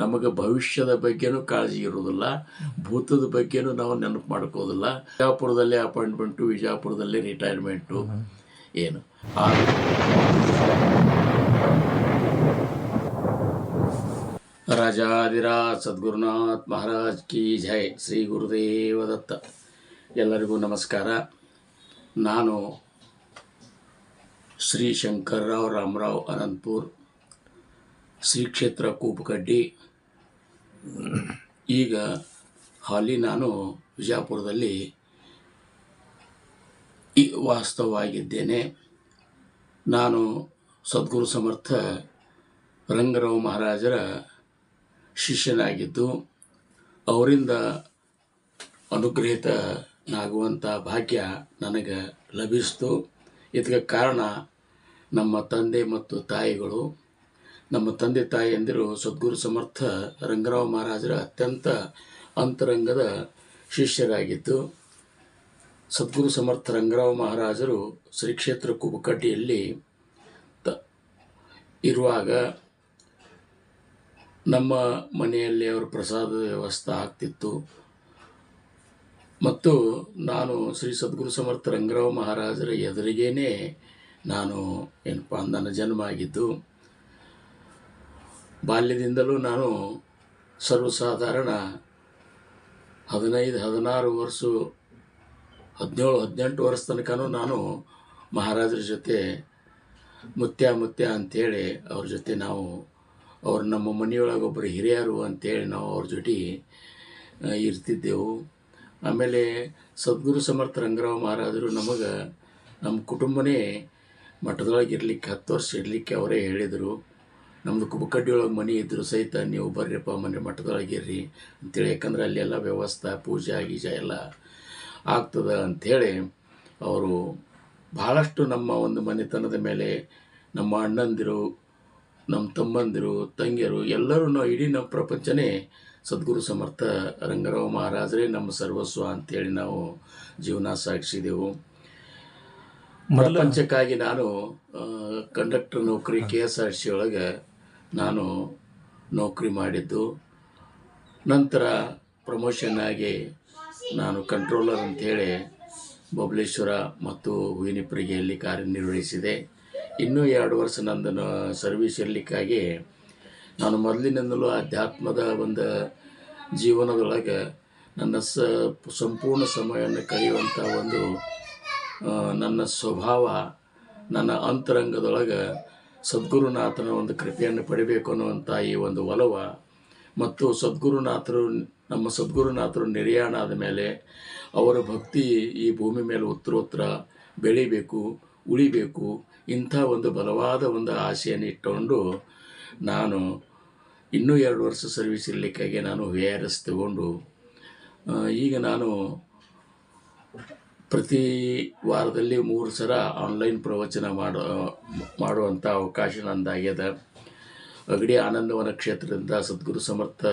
ನಮಗೆ ಭವಿಷ್ಯದ ಬಗ್ಗೆನೂ ಕಾಳಜಿ ಇರೋದಿಲ್ಲ ಭೂತದ ಬಗ್ಗೆನೂ ನಾವು ನೆನಪು ಮಾಡ್ಕೋದಿಲ್ಲ. ವಿಜಾಪುರದಲ್ಲೇ ಅಪಾಯಿಂಟ್ಮೆಂಟು, ವಿಜಾಪುರದಲ್ಲೇ ರಿಟೈರ್ಮೆಂಟು ಏನು. ರಾಜಾದಿರಾ ರಾಜಾದಿರಾಜ್ ಸದ್ಗುರುನಾಥ್ ಮಹಾರಾಜ್ ಕಿ ಜೈ ಶ್ರೀ ಗುರುದೇವ ದತ್ತ. ಎಲ್ಲರಿಗೂ ನಮಸ್ಕಾರ. ನಾನು ಶ್ರೀ ಶಂಕರ್ರಾವ್ ರಾಮರಾವ್ ಅನಂತಪುರ್ ಶ್ರೀ ಕ್ಷೇತ್ರ ಕೂಪಕಡ್ಡಿ ಈಗ ಹಾಲಿ ನಾನು ವಿಜಯಪುರದಲ್ಲಿ ಈ ವಾಸ್ತವವಾಗಿದ್ದೇನೆ. ನಾನು ಸದ್ಗುರು ಸಮರ್ಥ ರಂಗರಾವ್ ಮಹಾರಾಜರ ಶಿಷ್ಯನಾಗಿದ್ದು, ಅವರಿಂದ ಅನುಗ್ರಹಿತನಾಗುವಂಥ ಭಾಗ್ಯ ನನಗೆ ಲಭಿಸಿತು. ಇದಕ್ಕೆ ಕಾರಣ ನಮ್ಮ ತಂದೆ ಮತ್ತು ತಾಯಿಗಳು ನಮ್ಮ ತಂದೆ ತಾಯಿಯಂದಿರು ಸದ್ಗುರು ಸಮರ್ಥ ರಂಗರಾವ್ ಮಹಾರಾಜರ ಅತ್ಯಂತ ಅಂತರಂಗದ ಶಿಷ್ಯರಾಗಿದ್ದು, ಸದ್ಗುರು ಸಮರ್ಥ ರಂಗರಾವ್ ಮಹಾರಾಜರು ಶ್ರೀ ಕ್ಷೇತ್ರ ಕುಬಕಟ್ಟಿಯಲ್ಲಿ ತ, ಇರುವಾಗ ನಮ್ಮ ಮನೆಯಲ್ಲಿ ಅವರ ಪ್ರಸಾದದ ವ್ಯವಸ್ಥೆ ಆಗ್ತಿತ್ತು. ಮತ್ತು ನಾನು ಶ್ರೀ ಸದ್ಗುರು ಸಮರ್ಥ ರಂಗರಾವ್ ಮಹಾರಾಜರ ಎದುರಿಗೇನೆ ನಾನು ಏನಪ್ಪ ನನ್ನ ಜನ್ಮ ಆಗಿದ್ದು. ಬಾಲ್ಯದಿಂದಲೂ ನಾನು ಸರ್ವಸಾಧಾರಣ ಹದಿನೈದು, ಹದಿನಾರು ವರ್ಷ, ಹದಿನೇಳು, ಹದಿನೆಂಟು ವರ್ಷ ತನಕನೂ ನಾನು ಮಹಾರಾಜರ ಜೊತೆ ಮುತ್ಯ ಮುತ್ಯ ಅಂಥೇಳಿ ಅವ್ರ ಜೊತೆ ನಾವು ಅವ್ರು ನಮ್ಮ ಮನೆಯೊಳಗೆ ಒಬ್ಬರು ಹಿರಿಯರು ಅಂತೇಳಿ ನಾವು ಅವ್ರ ಜೊತೆ ಇರ್ತಿದ್ದೆವು. ಆಮೇಲೆ ಸದ್ಗುರು ಸಮರ್ಥ ರಂಗರಾವ್ ಮಹಾರಾಜರು ನಮಗೆ ನಮ್ಮ ಕುಟುಂಬನೇ ಮಠದೊಳಗೆ ಇರ್ಲಿಕ್ಕೆ ಹತ್ತು ವರ್ಷ ಇರಲಿಕ್ಕೆ ಅವರೇ ಹೇಳಿದರು. ನಮ್ಮದು ಕುಬಕಡ್ಡಿಯೊಳಗೆ ಮನೆ ಇದ್ದರೂ ಸಹಿತ ನೀವು ಬರ್ರಿಪ್ಪ ಮನೆ ಮಠದೊಳಗೆ ಇರ್ರಿ ಅಂತೇಳಿ. ಯಾಕಂದ್ರೆ ಅಲ್ಲೆಲ್ಲ ವ್ಯವಸ್ಥೆ ಪೂಜೆ ಗೀಜ ಎಲ್ಲ ಆಗ್ತದೆ ಅಂಥೇಳಿ ಅವರು ಭಾಳಷ್ಟು ನಮ್ಮ ಒಂದು ಮನೆತನದ ಮೇಲೆ ನಮ್ಮ ಅಣ್ಣಂದಿರು ನಮ್ಮ ತಮ್ಮಂದಿರು ತಂಗಿಯರು ಎಲ್ಲರೂ ನಾವು ಇಡೀ ನಮ್ಮ ಪ್ರಪಂಚನೇ ಸದ್ಗುರು ಸಮರ್ಥ ರಂಗರಾವ್ ಮಹಾರಾಜರೇ ನಮ್ಮ ಸರ್ವಸ್ವ ಅಂತೇಳಿ ನಾವು ಜೀವನ ಸಾಗಿಸಿದೆವು. ಪ್ರಪಂಚಕ್ಕಾಗಿ ನಾನು ಕಂಡಕ್ಟರ್ ನೌಕರಿ ಕೆ ಎಸ್ ಆರ್ ಸಿ ಒಳಗೆ ನಾನು ನೌಕರಿ ಮಾಡಿದ್ದು. ನಂತರ ಪ್ರಮೋಷನ್ ಆಗಿ ನಾನು ಕಂಟ್ರೋಲರ್ ಅಂಥೇಳಿ ಬಬಲೇಶ್ವರ ಮತ್ತು ಹೂವಿನಿಪ್ರಿಗೆಯಲ್ಲಿ ಕಾರ್ಯನಿರ್ವಹಿಸಿದೆ. ಇನ್ನೂ ಎರಡು ವರ್ಷ ನಂದನ್ನು ಸರ್ವಿಸ್ ಇರಲಿಕ್ಕಾಗಿ ನಾನು ಮೊದಲಿನಿಂದಲೂ ಅಧ್ಯಾತ್ಮದ ಒಂದು ಜೀವನದೊಳಗೆ ನನ್ನ ಸ ಸಂಪೂರ್ಣ ಸಮಯವನ್ನು ಕಳೆಯುವಂಥ ಒಂದು ನನ್ನ ಸ್ವಭಾವ, ನನ್ನ ಅಂತರಂಗದೊಳಗೆ ಸದ್ಗುರುನಾಥನ ಒಂದು ಕೃಪೆಯನ್ನು ಪಡಿಬೇಕು ಅನ್ನುವಂಥ ಈ ಒಂದು ಒಲವ ಮತ್ತು ಸದ್ಗುರುನಾಥರು, ನಮ್ಮ ಸದ್ಗುರುನಾಥರು ನಿರ್ಯಾಣ ಆದ ಮೇಲೆ ಅವರ ಭಕ್ತಿ ಈ ಭೂಮಿ ಮೇಲೆ ಉತ್ತರೋತ್ತರ ಬೆಳಿಬೇಕು, ಉಳಿಬೇಕು, ಇಂಥ ಒಂದು ಬಲವಾದ ಒಂದು ಆಸೆಯನ್ನು ಇಟ್ಟುಕೊಂಡು ನಾನು ಇನ್ನೂ ಎರಡು ವರ್ಷ ಸರ್ವಿಸ್ ಇರಲಿಕ್ಕಾಗಿ ನಾನು ವಿ ಆರ್ ಎಸ್ ತಗೊಂಡು ಈಗ ನಾನು ಪ್ರತಿ ವಾರದಲ್ಲಿ ಮೂರು ಸಲ ಆನ್ಲೈನ್ ಪ್ರವಚನ ಮಾಡೋ ಮಾಡುವಂಥ ಅವಕಾಶ ನಂದಾಗ್ಯದ. ಅಗಡಿ ಆನಂದವನ ಕ್ಷೇತ್ರದಿಂದ ಸದ್ಗುರು ಸಮರ್ಥ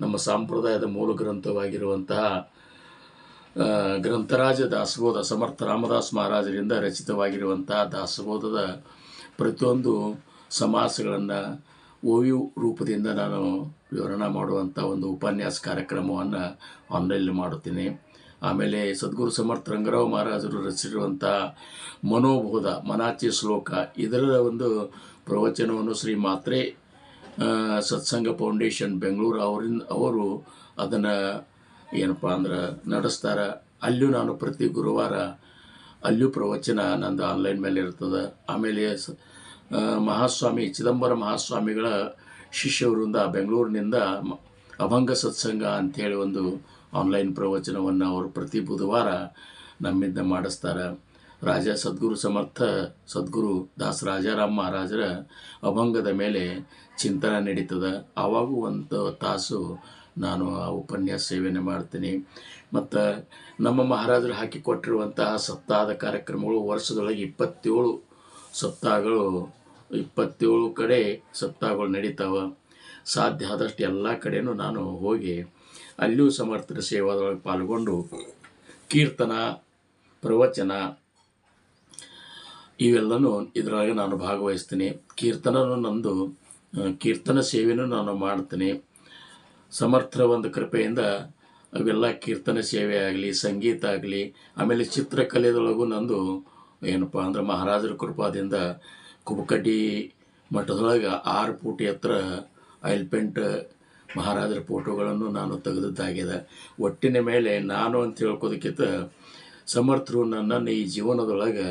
ನಮ್ಮ ಸಂಪ್ರದಾಯದ ಮೂಲ ಗ್ರಂಥವಾಗಿರುವಂತಹ ಗ್ರಂಥರಾಜ ದಾಸಬೋಧ, ಸಮರ್ಥ ರಾಮದಾಸ್ ಮಹಾರಾಜರಿಂದ ರಚಿತವಾಗಿರುವಂತಹ ದಾಸಬೋಧದ ಪ್ರತಿಯೊಂದು ಸಮಾಸಗಳನ್ನು ಓವಿಯು ರೂಪದಿಂದ ನಾನು ವಿವರಣೆ ಮಾಡುವಂಥ ಒಂದು ಉಪನ್ಯಾಸ ಕಾರ್ಯಕ್ರಮವನ್ನು ಆನ್ಲೈನ್ ಮಾಡುತ್ತೀನಿ. ಆಮೇಲೆ ಸದ್ಗುರು ಸಮರ್ಥ ರಂಗರಾವ್ ಮಹಾರಾಜರು ರಚಿಸಿರುವಂಥ ಮನೋಬೋಧ ಮನಾಚಿ ಶ್ಲೋಕ, ಇದರ ಒಂದು ಪ್ರವಚನವನ್ನು ಶ್ರೀ ಮಾತ್ರೆ ಸತ್ಸಂಗ ಫೌಂಡೇಶನ್ ಬೆಂಗಳೂರು ಅವರಿಂದ, ಅವರು ಅದನ್ನು ಏನಪ್ಪ ಅಂದ್ರೆ ನಡೆಸ್ತಾರೆ. ಅಲ್ಲೂ ನಾನು ಪ್ರತಿ ಗುರುವಾರ ಅಲ್ಲೂ ಪ್ರವಚನ ನಂದು ಆನ್ಲೈನ್ ಮೇಲೆ ಇರ್ತದೆ. ಆಮೇಲೆ ಮಹಾಸ್ವಾಮಿ, ಚಿದಂಬರ ಮಹಾಸ್ವಾಮಿಗಳ ಶಿಷ್ಯವರಿಂದ ಬೆಂಗಳೂರಿನಿಂದ ಅಭಂಗ ಸತ್ಸಂಗ ಅಂಥೇಳಿ ಒಂದು ಆನ್ಲೈನ್ ಪ್ರವಚನವನ್ನು ಅವರು ಪ್ರತಿ ಬುಧವಾರ ನಮ್ಮಿಂದ ಮಾಡಿಸ್ತಾರೆ. ರಾಜ ಸದ್ಗುರು ಸಮರ್ಥ ಸದ್ಗುರು ದಾಸ ರಾಜಾರಾಮ್ ಮಹಾರಾಜರ ಅಭಂಗದ ಮೇಲೆ ಚಿಂತನೆ ನಡೀತದೆ. ಆವಾಗೂ ಒಂದು ತಾಸು ನಾನು ಆ ಉಪನ್ಯಾಸ ಸೇವೆಯನ್ನು ಮಾಡ್ತೀನಿ. ಮತ್ತು ನಮ್ಮ ಮಹಾರಾಜರು ಹಾಕಿಕೊಟ್ಟಿರುವಂತಹ ಸಪ್ತಾಹದ ಕಾರ್ಯಕ್ರಮಗಳು ವರ್ಷದೊಳಗೆ ಇಪ್ಪತ್ತೇಳು ಸಪ್ತಾಹಗಳು, ಇಪ್ಪತ್ತೇಳು ಕಡೆ ಸಪ್ತಾಹಗಳು ನಡೀತಾವೆ. ಸಾಧ್ಯ ಆದಷ್ಟು ಎಲ್ಲ ಕಡೆಯೂ ನಾನು ಹೋಗಿ ಅಲ್ಲಿಯೂ ಸಮರ್ಥರ ಸೇವಾದೊಳಗೆ ಪಾಲ್ಗೊಂಡು ಕೀರ್ತನ, ಪ್ರವಚನ, ಇವೆಲ್ಲನೂ ಇದರೊಳಗೆ ನಾನು ಭಾಗವಹಿಸ್ತೀನಿ. ಕೀರ್ತನೂ ನಂದು ಕೀರ್ತನ ಸೇವೆನೂ ನಾನು ಮಾಡ್ತೀನಿ. ಸಮರ್ಥರ ಒಂದು ಕೃಪೆಯಿಂದ ಅವೆಲ್ಲ ಕೀರ್ತನ ಸೇವೆ ಆಗಲಿ, ಸಂಗೀತ ಆಗಲಿ, ಆಮೇಲೆ ಚಿತ್ರಕಲೆದೊಳಗೂ ನಂದು ಏನಪ್ಪ ಅಂದ್ರೆ ಮಹಾರಾಜರ ಕೃಪಾದಿಂದ ಕುಬಕಡ್ಡಿ ಮಠದೊಳಗೆ ಆರು ಫೂಟಿ ಹತ್ರ ಆಯಿಲ್ ಪೇಂಟ್ ಮಹಾರಾಜರ ಫೋಟೋಗಳನ್ನು ನಾನು ತೆಗೆದದ್ದಾಗಿದೆ. ಒಟ್ಟಿನ ಮೇಲೆ ನಾನು ಅಂತ ಹೇಳ್ಕೋದಕ್ಕಿಂತ ಸಮರ್ಥರು ನನ್ನನ್ನು ಈ ಜೀವನದೊಳಗೆ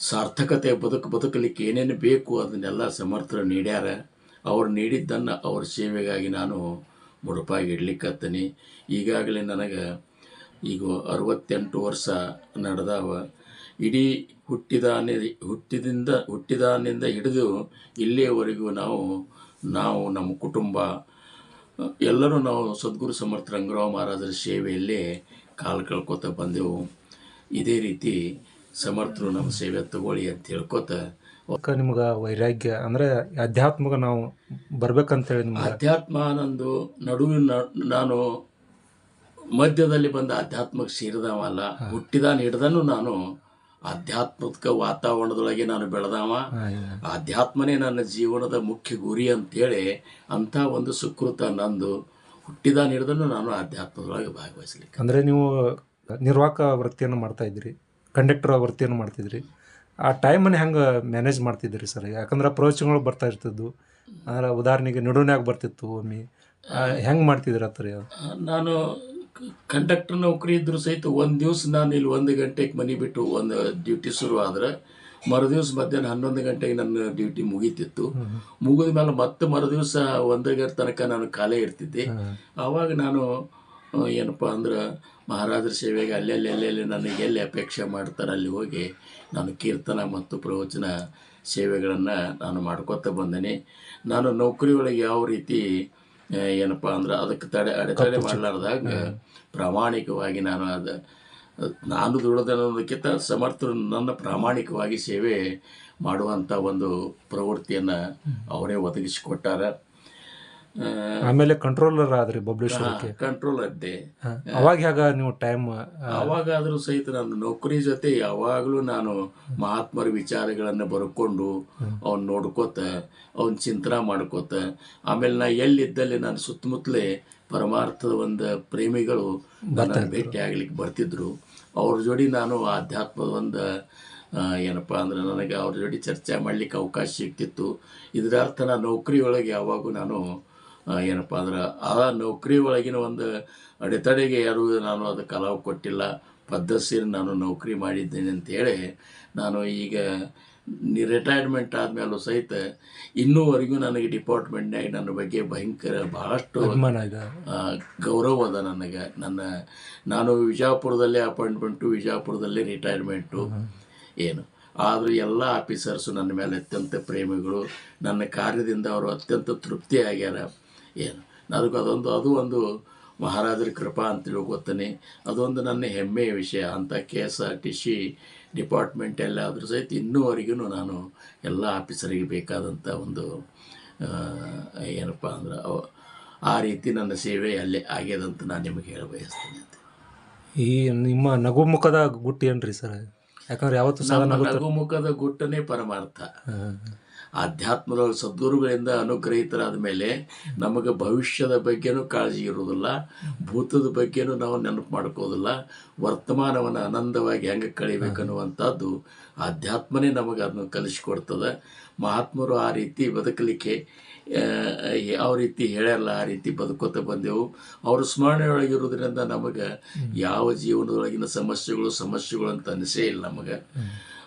ಸಾರ್ಥಕತೆ ಬದುಕು, ಬದುಕಲಿಕ್ಕೆ ಏನೇನು ಬೇಕು ಅದನ್ನೆಲ್ಲ ಸಮರ್ಥರು ನೀಡ್ಯಾರ. ಅವ್ರು ನೀಡಿದ್ದನ್ನು ಅವ್ರ ಸೇವೆಗಾಗಿ ನಾನು ಮುಡುಪಾಗಿ ಇಡ್ಲಿಕ್ಕತ್ತೀನಿ ಈಗಾಗಲೇ ನನಗೆ ಈಗ ಅರವತ್ತೆಂಟು ವರ್ಷ ನಡೆದಾವ. ಇಡೀ ಹುಟ್ಟಿದಾನೆ, ಹುಟ್ಟಿದಿಂದ, ಹುಟ್ಟಿದಾನಿಂದ ಹಿಡಿದು ಇಲ್ಲಿಯವರೆಗೂ ನಾವು ನಾವು ನಮ್ಮ ಕುಟುಂಬ ಎಲ್ಲರೂ ನಾವು ಸದ್ಗುರು ಸಮರ್ಥ ರಂಗರಾವ್ ಮಹಾರಾಜರ ಸೇವೆಯಲ್ಲಿ ಕಾಲು ಕಳ್ಕೊತ ಬಂದೆವು. ಇದೇ ರೀತಿ ಸಮರ್ಥರು ನಮ್ಮ ಸೇವೆ ತಗೊಳ್ಳಿ ಅಂತ ಹೇಳ್ಕೊತ ಅಕ್ಕ ನಿಮ್ಗೆ ವೈರಾಗ್ಯ ಅಂದರೆ ಅಧ್ಯಾತ್ಮಗ ನಾವು ಬರ್ಬೇಕಂತೇಳಿ ನಿಮ್ಗೆ? ಅಧ್ಯಾತ್ಮ ನಂದು ನಡುವಿನ ನಾನು ಮಧ್ಯದಲ್ಲಿ ಬಂದ ಆಧ್ಯಾತ್ಮಕ್ಕೆ ಸೇರಿದವಲ್ಲ ಹುಟ್ಟಿದಾನ ಹಿಡ್ದನು ನಾನು ಆಧ್ಯಾತ್ಮಿಕ ವಾತಾವರಣದೊಳಗೆ ನಾನು ಬೆಳೆದವ. ಆಧ್ಯಾತ್ಮನೇ ನನ್ನ ಜೀವನದ ಮುಖ್ಯ ಗುರಿ ಅಂತೇಳಿ ಅಂಥ ಒಂದು ಸುಕೃತ ನಂದು ಹುಟ್ಟಿದ ನಿಡ್ದನ್ನು ನಾನು ಆಧ್ಯಾತ್ಮದೊಳಗೆ ಭಾಗವಹಿಸಲಿಕ್ಕೆ. ಅಂದರೆ ನೀವು ನಿರ್ವಾಹಕ ವೃತ್ತಿಯನ್ನು ಮಾಡ್ತಾ ಇದ್ರಿ ಕಂಡಕ್ಟರ್ ವೃತ್ತಿಯನ್ನು ಮಾಡ್ತಿದ್ರಿ ಆ ಟೈಮನ್ನು ಹೆಂಗೆ ಮ್ಯಾನೇಜ್ ಮಾಡ್ತಿದ್ರಿ ಸರ್? ಯಾಕಂದ್ರೆ ಪ್ರವಚನಗಳು ಬರ್ತಾ ಇರ್ತಿದ್ದು. ಅಂದ್ರೆ ಉದಾಹರಣೆಗೆ ನಡುವಿನಾಗ ಬರ್ತಿತ್ತು ಒಮ್ಮೆ. ಹೆಂಗೆ ಮಾಡ್ತಿದ್ರಿ ಹತ್ರ ನಾನು ಕಂಡಕ್ಟರ್ ನೌಕರಿ ಇದ್ದರೂ ಸಹಿತ ಒಂದು ದಿವಸ ನಾನು ಇಲ್ಲಿ ಒಂದು ಗಂಟೆಗೆ ಮನೆ ಬಿಟ್ಟು ಒಂದು ಡ್ಯೂಟಿ ಶುರು ಆದ್ರೆ ಮರುದಿವ್ಸ ಮಧ್ಯಾಹ್ನ ಹನ್ನೊಂದು ಗಂಟೆಗೆ ನನ್ನ ಡ್ಯೂಟಿ ಮುಗೀತಿತ್ತು. ಮುಗಿದ ಮೇಲೆ ಮತ್ತೆ ಮರುದಿವ್ಸ ಒಂದು ಗಂಟೆ ತನಕ ನಾನು ಖಾಲಿ ಇರ್ತಿದ್ದೆ. ಆವಾಗ ನಾನು ಏನಪ್ಪ ಅಂದ್ರೆ ಮಹಾರಾಜರ ಸೇವೆಗೆ ಅಲ್ಲೆಲ್ಲಿ ಎಲ್ಲೆಲ್ಲಿ ನನಗೆ ಎಲ್ಲಿ ಅಪೇಕ್ಷೆ ಮಾಡ್ತಾರೆ ಅಲ್ಲಿ ಹೋಗಿ ನಾನು ಕೀರ್ತನ ಮತ್ತು ಪ್ರವಚನ ಸೇವೆಗಳನ್ನು ನಾನು ಮಾಡ್ಕೊತ ಬಂದೇನೆ. ನಾನು ನೌಕರಿ ಒಳಗೆ ಯಾವ ರೀತಿ ಏನಪ್ಪ ಅಂದ್ರೆ ಅದಕ್ಕೆ ತಡೆ ಅಡೆತಡೆ ಮಾಡಲಾರ್ದಾಗ ಪ್ರಾಮಾಣಿಕವಾಗಿ ನಾನು ಅದು ನಾನು ದುಡಿದನ್ನೋದಕ್ಕಿಂತ ಸಮರ್ಥರು ನನ್ನ ಪ್ರಾಮಾಣಿಕವಾಗಿ ಸೇವೆ ಮಾಡುವಂಥ ಒಂದು ಪ್ರವೃತ್ತಿಯನ್ನು ಅವರೇ ಒದಗಿಸಿಕೊಟ್ಟಾರ. ಆಮೇಲೆ ಕಂಟ್ರೋಲರ್ ಆದ್ರಿ ಬಬ್ಲೇಶ್ವರಕ್ಕೆ ಕಂಟ್ರೋಲ್ ಅದ್ದೆ. ಅವಾಗ ಹೇಗ ನೀವು ಟೈಮ್ ಅವಾಗಾದರೂ ಸಹಿತ ನಾನು ನೌಕರಿ ಜೊತೆ ಯಾವಾಗಲೂ ನಾನು ಮಹಾತ್ಮರ ವಿಚಾರಗಳನ್ನು ಬರ್ಕೊಂಡು ಅವ್ನ ನೋಡ್ಕೋತ ಅವನ್ ಚಿಂತನೆ ಮಾಡ್ಕೋತ ಆಮೇಲೆ ನಾ ಎಲ್ಲಿದ್ದಲ್ಲಿ ನಾನು ಸುತ್ತಮುತ್ತಲೇ ಪರಮಾರ್ಥದ ಒಂದು ಪ್ರೇಮಿಗಳು ನನ್ನ ಭೇಟಿ ಆಗ್ಲಿಕ್ಕೆ ಬರ್ತಿದ್ರು. ಅವ್ರ ಜೋಡಿ ನಾನು ಆಧ್ಯಾತ್ಮದ ಒಂದು ಏನಪ್ಪ ಅಂದ್ರೆ ನನಗೆ ಅವ್ರ ಜೋಡಿ ಚರ್ಚೆ ಮಾಡ್ಲಿಕ್ಕೆ ಅವಕಾಶ ಸಿಗ್ತಿತ್ತು. ಇದರ ಅರ್ಥ ನಾನು ನೌಕರಿ ಒಳಗೆ ಯಾವಾಗೂ ನಾನು ಏನಪ್ಪ ಅಂದ್ರೆ ಆ ನೌಕರಿ ಒಳಗಿನ ಒಂದು ಅಡೆತಡೆಗೆ ಯಾರು ನಾನು ಅದಕ್ಕೆ ಅಲಾವ್ ಕೊಟ್ಟಿಲ್ಲ. ಪದ್ಧತಿ ನಾನು ನೌಕರಿ ಮಾಡಿದ್ದೇನೆ ಅಂತೇಳಿ ನಾನು ಈಗ ರಿಟೈರ್ಮೆಂಟ್ ಆದಮೇಲೂ ಸಹಿತ ಇನ್ನೂವರೆಗೂ ನನಗೆ ಡಿಪಾರ್ಟ್ಮೆಂಟ್ನಾಗ ನನ್ನ ಬಗ್ಗೆ ಭಯಂಕರ ಭಾಳಷ್ಟು ಗೌರವ ಅದ ನನಗೆ. ನನ್ನ ನಾನು ವಿಜಾಪುರದಲ್ಲೇ ಅಪಾಯಿಂಟ್ಮೆಂಟು ವಿಜಾಪುರದಲ್ಲೇ ರಿಟೈರ್ಮೆಂಟು ಏನು. ಆದರೂ ಎಲ್ಲ ಆಫೀಸರ್ಸು ನನ್ನ ಮೇಲೆ ಅತ್ಯಂತ ಪ್ರೇಮಿಗಳು. ನನ್ನ ಕಾರ್ಯದಿಂದ ಅವರು ಅತ್ಯಂತ ತೃಪ್ತಿ ಆಗ್ಯಾರ ಏನು? ಅದಕ್ಕೆ ಅದೊಂದು ಅದು ಒಂದು ಮಹಾರಾಜರ ಕೃಪಾ ಅಂತ ಗೊತ್ತೇನೆ. ಅದೊಂದು ನನ್ನ ಹೆಮ್ಮೆಯ ವಿಷಯ ಅಂತ K S R T C ಡಿಪಾರ್ಟ್ಮೆಂಟಲ್ಲಿ ಆದರೂ ಸಹಿತ ಇನ್ನೂವರೆಗೂ ನಾನು ಎಲ್ಲ ಆಫೀಸರಿಗೆ ಬೇಕಾದಂಥ ಒಂದು ಏನಪ್ಪ ಅಂದ್ರೆ ಆ ರೀತಿ ನನ್ನ ಸೇವೆ ಅಲ್ಲೇ ಆಗ್ಯದಂತ ನಾನು ನಿಮಗೆ ಹೇಳ ಬಯಸ್ತೇನೆ ಅಂತ. ಈ ನಿಮ್ಮ ನಗುಮುಖದ ಗುಟ್ಟಿ ಏನ್ರಿ ಸರ್? ಯಾಕಂದ್ರೆ ಯಾವತ್ತು ನಗುಮುಖದ ಗುಟ್ಟನೇ ಪರಮಾರ್ಥ. ಆಧ್ಯಾತ್ಮದೊಳಗೆ ಸದ್ಗುರುಗಳಿಂದ ಅನುಗ್ರಹಿತರಾದ ಮೇಲೆ ನಮಗೆ ಭವಿಷ್ಯದ ಬಗ್ಗೆನೂ ಕಾಳಜಿ ಇರುವುದಿಲ್ಲ, ಭೂತದ ಬಗ್ಗೆನೂ ನಾವು ನೆನಪು ಮಾಡ್ಕೋದಿಲ್ಲ, ವರ್ತಮಾನವನ್ನು ಆನಂದವಾಗಿ ಹೆಂಗೆ ಕಳಿಬೇಕನ್ನುವಂಥದ್ದು ಆಧ್ಯಾತ್ಮನೇ ನಮಗೆ ಅದನ್ನು ಕಲಿಸ್ಕೊಡ್ತದೆ. ಮಹಾತ್ಮರು ಆ ರೀತಿ ಬದುಕಲಿಕ್ಕೆ ಯಾವ ರೀತಿ ಹೇಳ್ಯಾರಲ್ಲ, ಆ ರೀತಿ ಬದುಕೋತ ಬಂದೆವು. ಅವ್ರ ಸ್ಮರಣೆಯೊಳಗಿರೋದ್ರಿಂದ ನಮಗೆ ಯಾವ ಜೀವನದೊಳಗಿನ ಸಮಸ್ಯೆಗಳು ಸಮಸ್ಯೆಗಳು ಅಂತ ಅನಿಸೇ ಇಲ್ಲ ನಮಗೆ.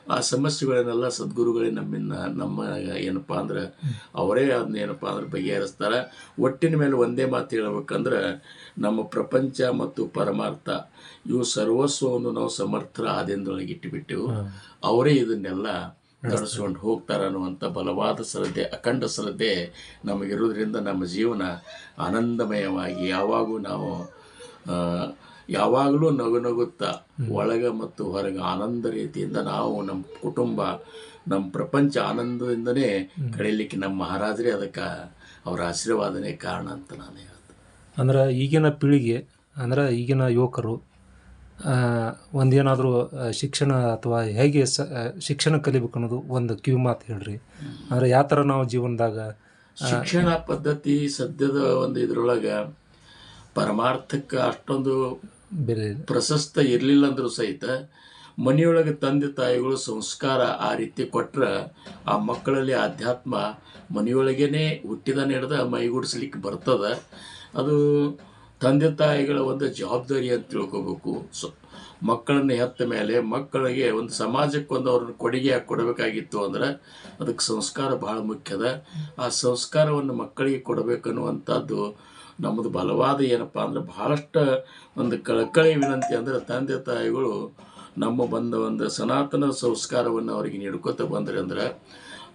ಆ ಸಮಸ್ಯೆಗಳನ್ನೆಲ್ಲ ಸದ್ಗುರುಗಳೇ ನಮ್ಮಿಂದ ನಮ್ಮ ಏನಪ್ಪ ಅಂದ್ರೆ ಅವರೇ ಅದನ್ನ ಏನಪ್ಪ ಅಂದ್ರೆ ಬಗೆಹರಿಸ್ತಾರೆ. ಒಟ್ಟಿನ ಮೇಲೆ ಒಂದೇ ಮಾತು ಹೇಳ್ಬೇಕಂದ್ರೆ ನಮ್ಮ ಪ್ರಪಂಚ ಮತ್ತು ಪರಮಾರ್ಥ ಇವು ಸರ್ವಸ್ವವನ್ನು ನಾವು ಸಮರ್ಥರ ಆದಿಂದೊಳಗೆ ಇಟ್ಟುಬಿಟ್ಟೆವು. ಅವರೇ ಇದನ್ನೆಲ್ಲ ನಡೆಸ್ಕೊಂಡು ಹೋಗ್ತಾರೆ ಅನ್ನುವಂಥ ಬಲವಾದ ಶ್ರದ್ಧೆ ಅಖಂಡ ಶ್ರದ್ಧೆ ನಮಗಿರೋದ್ರಿಂದ ನಮ್ಮ ಜೀವನ ಆನಂದಮಯವಾಗಿ ಯಾವಾಗೂ ನಾವು ಯಾವಾಗಲೂ ನಗು ನಗುತ್ತಾ ಒಳಗೆ ಮತ್ತು ಹೊರಗೆ ಆನಂದ ರೀತಿಯಿಂದ ನಾವು ನಮ್ಮ ಕುಟುಂಬ ನಮ್ಮ ಪ್ರಪಂಚ ಆನಂದದಿಂದನೇ ಕಳೀಲಿಕ್ಕೆ ನಮ್ಮ ಮಹಾರಾಜರೇ ಅದಕ್ಕೆ ಅವರ ಆಶೀರ್ವಾದನೇ ಕಾರಣ ಅಂತ ನಾನು ಹೇಳ್ತೀನಿ. ಅಂದ್ರೆ ಈಗಿನ ಪೀಳಿಗೆ ಅಂದ್ರೆ ಈಗಿನ ಯುವಕರು ಒಂದೇನಾದರೂ ಶಿಕ್ಷಣ ಅಥವಾ ಹೇಗೆ ಸ ಶಿಕ್ಷಣ ಕಲಿಬೇಕು ಅನ್ನೋದು ಒಂದು ಕಿವಿ ಮಾತು ಹೇಳ್ರಿ. ಅಂದ್ರೆ ಯಾವ ಥರ ನಾವು ಜೀವನದಾಗ ಶಿಕ್ಷಣ ಪದ್ಧತಿ ಸದ್ಯದ ಒಂದು ಇದ್ರೊಳಗೆ ಪರಮಾರ್ಥಕ್ಕೆ ಅಷ್ಟೊಂದು ಬೇರೆ ಪ್ರಶಸ್ತ ಇರಲಿಲ್ಲ ಅಂದರೂ ಸಹಿತ ಮನೆಯೊಳಗೆ ತಂದೆ ತಾಯಿಗಳು ಸಂಸ್ಕಾರ ಆ ರೀತಿ ಕೊಟ್ರೆ ಆ ಮಕ್ಕಳಲ್ಲಿ ಆಧ್ಯಾತ್ಮ ಮನೆಯೊಳಗೇನೆ ಹುಟ್ಟಿದ ನಡೆದ ಮೈಗೂಡಿಸ್ಲಿಕ್ಕೆ ಬರ್ತದ. ಅದು ತಂದೆ ತಾಯಿಗಳ ಒಂದು ಜವಾಬ್ದಾರಿ ಅಂತ ತಿಳ್ಕೊಬೇಕು. ಸೊ ಮಕ್ಕಳನ್ನ ಹೆತ್ತ ಮೇಲೆ ಮಕ್ಕಳಿಗೆ ಒಂದು ಸಮಾಜಕ್ಕೆ ಒಂದು ಅವ್ರನ್ನ ಕೊಡುಗೆ ಕೊಡಬೇಕಾಗಿತ್ತು ಅಂದ್ರೆ ಅದಕ್ಕೆ ಸಂಸ್ಕಾರ ಬಹಳ ಮುಖ್ಯದ. ಆ ಸಂಸ್ಕಾರವನ್ನು ಮಕ್ಕಳಿಗೆ ಕೊಡಬೇಕನ್ನುವಂಥದ್ದು ನಮ್ಮದು ಬಲವಾದ ಏನಪ್ಪ ಅಂದ್ರೆ ಬಹಳಷ್ಟು ಒಂದು ಕಳಕಳಿ ವಿನಂತಿ ಅಂದ್ರೆ ತಂದೆ ತಾಯಿಗಳು ನಮ್ಮ ಬಂದ ಒಂದು ಸನಾತನ ಸಂಸ್ಕಾರವನ್ನು ಅವರಿಗೆ ನೀಡ್ಕೊತ ಬಂದರೆ ಅಂದ್ರೆ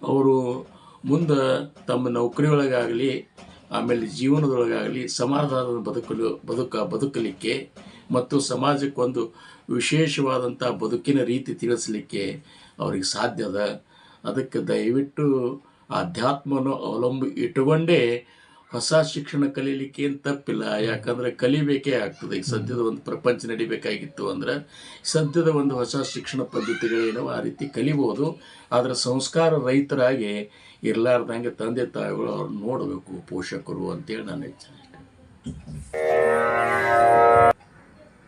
ಅವರು ಮುಂದೆ ತಮ್ಮ ನೌಕರಿಯೊಳಗಾಗಲಿ, ಆಮೇಲೆ ಜೀವನದೊಳಗಾಗಲಿ, ಸಮಾಧಾನದ ಬದುಕಲು, ಬದುಕ, ಬದುಕಲಿಕ್ಕೆ ಮತ್ತು ಸಮಾಜಕ್ಕೊಂದು ವಿಶೇಷವಾದಂಥ ಬದುಕಿನ ರೀತಿ ತಿಳಿಸಲಿಕ್ಕೆ ಅವ್ರಿಗೆ ಸಾಧ್ಯದ ಅದ. ಅದಕ್ಕೆ ದಯವಿಟ್ಟು ಆಧ್ಯಾತ್ಮವನ್ನು ಅವಲಂಬಿ ಇಟ್ಟುಕೊಂಡೇ ಹೊಸ ಶಿಕ್ಷಣ ಕಲೀಲಿಕ್ಕೆ ಏನು ತಪ್ಪಿಲ್ಲ. ಯಾಕಂದ್ರೆ ಕಲಿಬೇಕೇ ಆಗ್ತದೆ. ಈಗ ಸದ್ಯದ ಒಂದು ಪ್ರಪಂಚ ನಡಿಬೇಕಾಗಿತ್ತು ಅಂದ್ರೆ ಸದ್ಯದ ಒಂದು ಹೊಸ ಶಿಕ್ಷಣ ಪದ್ಧತಿಗಳೇನೋ ಆ ರೀತಿ ಕಲಿಬೋದು. ಆದರೆ ಸಂಸ್ಕಾರ ರೈತರಾಗಿ ಇರಲಾರ್ದಂಗೆ ತಂದೆ ತಾಯಿಗಳು ಅವ್ರನ್ನ ನೋಡಬೇಕು, ಪೋಷಕರು ಅಂತೇಳಿ ನಾನು ಹೆಚ್ಚು